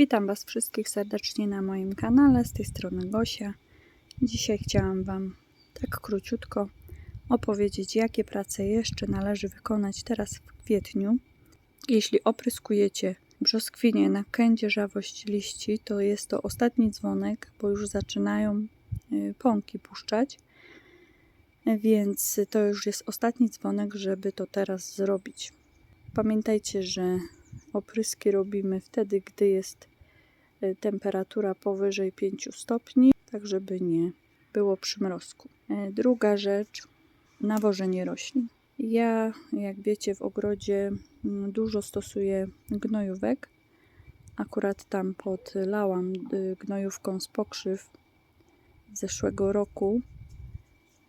Witam Was wszystkich serdecznie na moim kanale, z tej strony Gosia. Dzisiaj chciałam Wam tak króciutko opowiedzieć, jakie prace jeszcze należy wykonać teraz w kwietniu. Jeśli opryskujecie brzoskwinie na kędzierzawość liści, to jest to ostatni dzwonek, bo już zaczynają y, pąki puszczać. Więc to już jest ostatni dzwonek, żeby to teraz zrobić. Pamiętajcie, że opryski robimy wtedy, gdy jest temperatura powyżej 5 stopni, tak żeby nie było przymrozku. E, Druga rzecz, nawożenie roślin. Ja, jak wiecie, w ogrodzie mm, dużo stosuję gnojówek. Akurat tam podlałam y, gnojówką z pokrzyw z zeszłego roku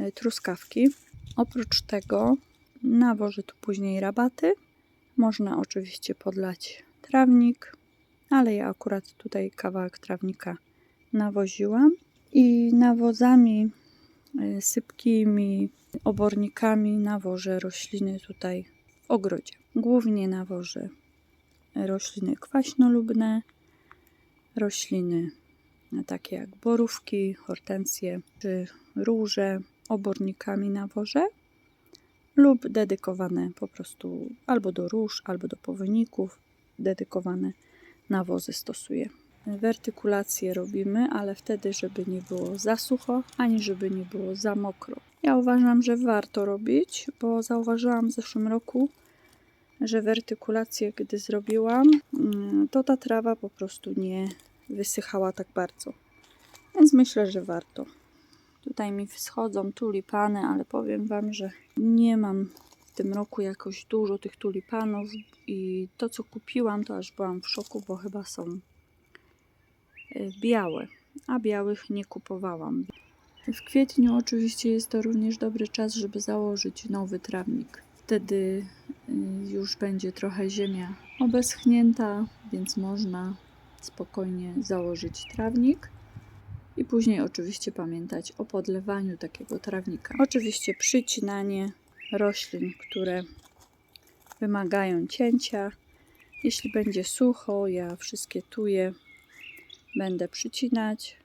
y, truskawki. Oprócz tego nawożę tu później rabaty. Można oczywiście podlać trawnik, ale ja akurat tutaj kawałek trawnika nawoziłam i nawozami y, sypkimi, obornikami nawożę rośliny tutaj w ogrodzie. Głównie nawożę rośliny kwaśnolubne, rośliny takie jak borówki, hortensje czy róże obornikami nawożę lub dedykowane po prostu albo do róż, albo do powoników dedykowane nawozy stosuję. Wertykulację robimy, ale wtedy, żeby nie było za sucho, ani żeby nie było za mokro. Ja uważam, że warto robić, bo zauważyłam w zeszłym roku, że wertykulację, gdy zrobiłam, mm, to ta trawa po prostu nie wysychała tak bardzo. Więc myślę, że warto. Tutaj mi wschodzą tulipany, ale powiem Wam, że nie mam w tym roku jakoś dużo tych tulipanów i to co kupiłam, to aż byłam w szoku, bo chyba są y, białe, a białych nie kupowałam. W kwietniu oczywiście jest to również dobry czas, żeby założyć nowy trawnik. Wtedy y, już będzie trochę ziemia obeschnięta, więc można spokojnie założyć trawnik. I później oczywiście pamiętać o podlewaniu takiego trawnika. Oczywiście przycinanie roślin, które wymagają cięcia. Jeśli będzie sucho, ja wszystkie tuje będę przycinać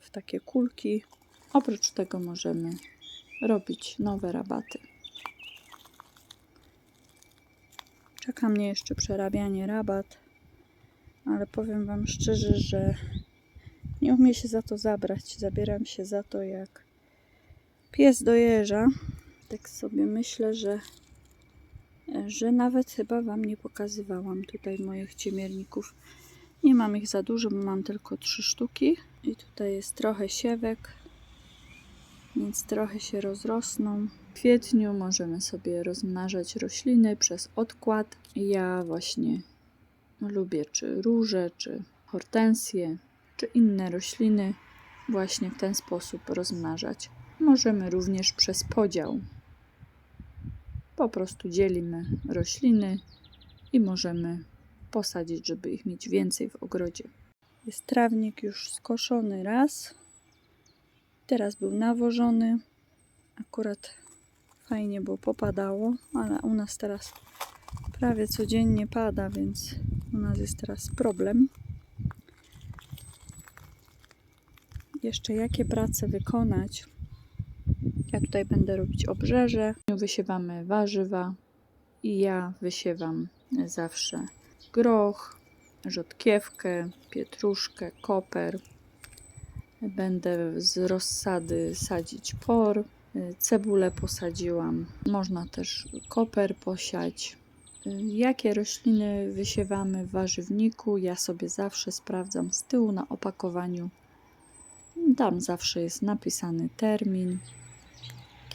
w takie kulki. Oprócz tego możemy robić nowe rabaty. Czeka mnie jeszcze przerabianie rabat, ale powiem Wam szczerze, że nie umiem się za to zabrać. Zabieram się za to jak pies do jeża. Tak sobie myślę, że, że nawet chyba Wam nie pokazywałam tutaj moich ciemierników. Nie mam ich za dużo, bo mam tylko trzy sztuki. I tutaj jest trochę siewek, więc trochę się rozrosną. W kwietniu możemy sobie rozmnażać rośliny przez odkład. Ja właśnie lubię czy róże, czy hortensje, czy inne rośliny właśnie w ten sposób rozmnażać. Możemy również przez podział. Po prostu dzielimy rośliny i możemy posadzić, żeby ich mieć więcej w ogrodzie. Jest trawnik już skoszony raz. Teraz był nawożony. Akurat fajnie, bo popadało, ale u nas teraz prawie codziennie pada, więc u nas jest teraz problem. Jeszcze jakie prace wykonać? Ja tutaj będę robić obrzeże. Wysiewamy warzywa i ja wysiewam zawsze groch, rzodkiewkę, pietruszkę, koper. Będę z rozsady sadzić por. Cebulę posadziłam. Można też koper posiać. Jakie rośliny wysiewamy w warzywniku? Ja sobie zawsze sprawdzam z tyłu na opakowaniu. Tam zawsze jest napisany termin,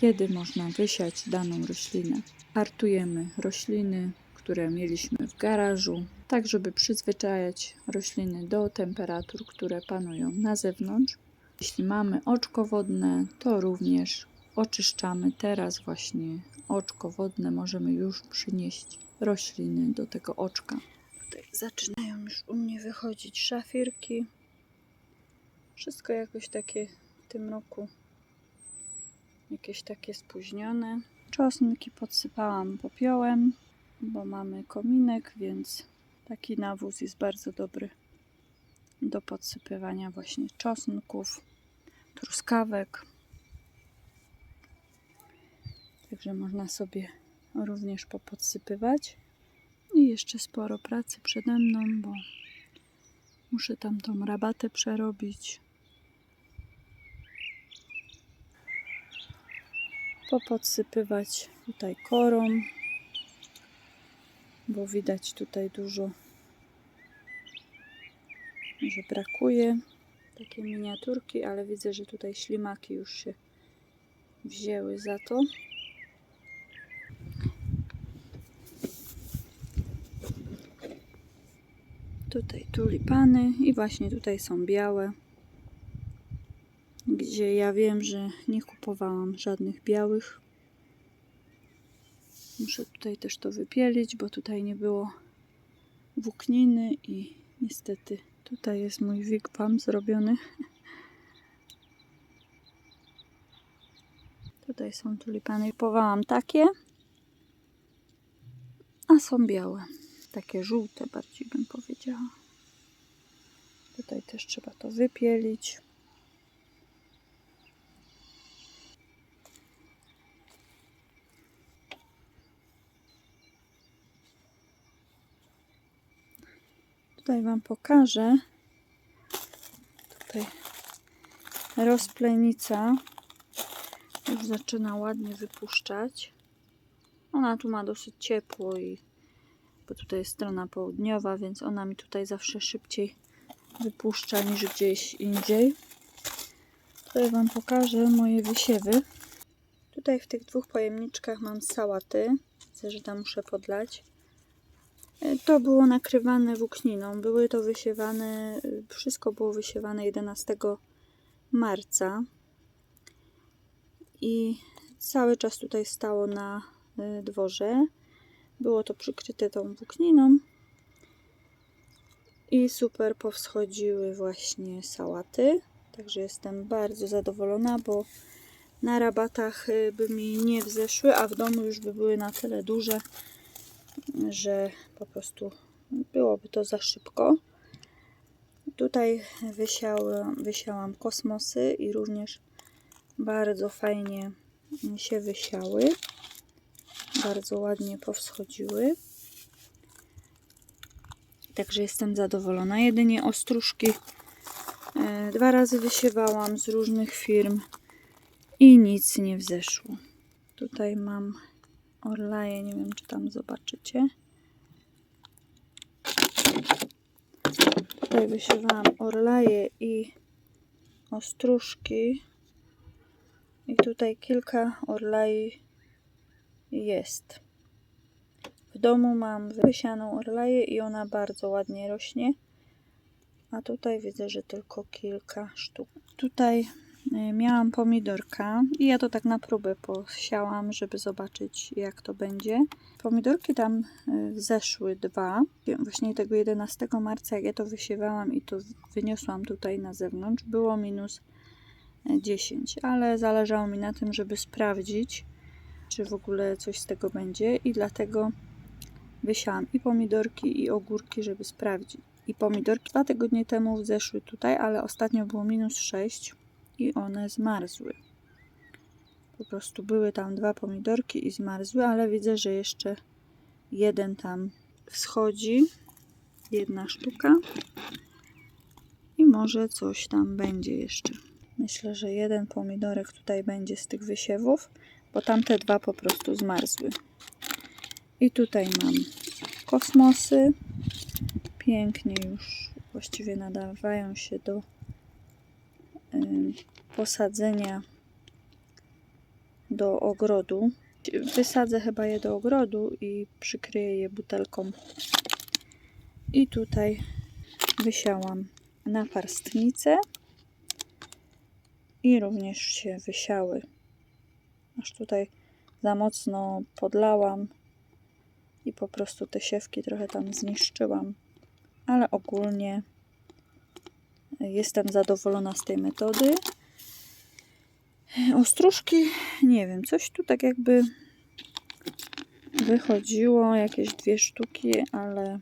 kiedy można wysiać daną roślinę. Hartujemy rośliny, które mieliśmy w garażu, tak żeby przyzwyczajać rośliny do temperatur, które panują na zewnątrz. Jeśli mamy oczko wodne, to również oczyszczamy. Teraz właśnie oczko wodne możemy już przynieść rośliny do tego oczka. Tutaj zaczynają już u mnie wychodzić szafirki. Wszystko jakoś takie w tym roku jakieś takie spóźnione. Czosnki podsypałam popiołem, bo mamy kominek, więc taki nawóz jest bardzo dobry do podsypywania właśnie czosnków, truskawek. Także można sobie również popodsypywać. I jeszcze sporo pracy przede mną, bo muszę tam tą rabatę przerobić. Popodsypywać tutaj korą, bo widać tutaj dużo, że brakuje takiej miniaturki, ale widzę, że tutaj ślimaki już się wzięły za to. Tutaj tulipany i właśnie tutaj są białe. Gdzie ja wiem, że nie kupowałam żadnych białych. Muszę tutaj też to wypielić, bo tutaj nie było włókniny i niestety tutaj jest mój wigwam zrobiony. Tutaj są tulipany. Kupowałam takie, a są białe. Takie żółte bardziej bym powiedziała. Tutaj też trzeba to wypielić. Tutaj Wam pokażę. Tutaj rozplenica już zaczyna ładnie wypuszczać. Ona tu ma dosyć ciepło i bo tutaj jest strona południowa, więc ona mi tutaj zawsze szybciej wypuszcza niż gdzieś indziej. Tutaj Wam pokażę moje wysiewy. Tutaj w tych dwóch pojemniczkach mam sałaty. Widzę, że tam muszę podlać. E, To było nakrywane włókniną. Były to wysiewane, y, wszystko było wysiewane 11 marca. I cały czas tutaj stało na y, dworze. Było to przykryte tą włókniną. I super powschodziły właśnie sałaty. Także jestem bardzo zadowolona, bo na rabatach by mi nie wzeszły, a w domu już by były na tyle duże, że po prostu byłoby to za szybko. Tutaj wysiałam, wysiałam kosmosy i również bardzo fajnie się wysiały. Bardzo ładnie powschodziły. Także jestem zadowolona. Jedynie ostróżki e, dwa razy wysiewałam z różnych firm i nic nie wzeszło. Tutaj mam orlaje, nie wiem czy tam zobaczycie. Tutaj wysiewałam orlaje i ostróżki. I tutaj kilka orlai jest. W domu mam wysianą orlaję i ona bardzo ładnie rośnie. A tutaj widzę, że tylko kilka sztuk. Tutaj miałam pomidorka i ja to tak na próbę posiałam, żeby zobaczyć jak to będzie. Pomidorki tam y, zeszły dwa. Właśnie tego 11 marca, jak ja to wysiewałam i to wyniosłam tutaj na zewnątrz, było minus 10, ale zależało mi na tym, żeby sprawdzić, czy w ogóle coś z tego będzie i dlatego wysiałam i pomidorki i ogórki, żeby sprawdzić. I pomidorki dwa tygodnie temu zeszły tutaj, ale ostatnio było minus 6 i one zmarzły. Po prostu były tam dwa pomidorki i zmarzły, ale widzę, że jeszcze jeden tam wschodzi. Jedna sztuka. I może coś tam będzie jeszcze. Myślę, że jeden pomidorek tutaj będzie z tych wysiewów, bo tamte dwa po prostu zmarzły. I tutaj mam kosmosy. Pięknie już właściwie nadawają się do posadzenia do ogrodu. Wysadzę chyba je do ogrodu i przykryję je butelką. I tutaj wysiałam naparstnicę i również się wysiały. Aż tutaj za mocno podlałam i po prostu te siewki trochę tam zniszczyłam. Ale ogólnie jestem zadowolona z tej metody. Ostróżki, nie wiem, coś tu tak jakby wychodziło, jakieś dwie sztuki, ale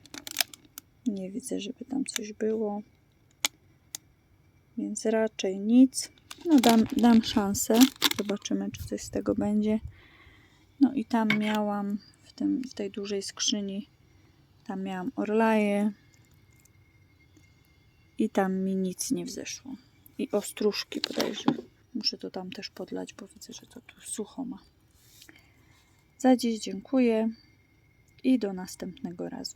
nie widzę, żeby tam coś było. Więc raczej nic. No dam, dam szansę. Zobaczymy, czy coś z tego będzie. No i tam miałam w, tym, w tej dużej skrzyni, tam miałam orlaję i tam mi nic nie wzeszło. I ostróżki bodajże. Muszę to tam też podlać, bo widzę, że to tu sucho ma. Za dziś dziękuję i do następnego razu.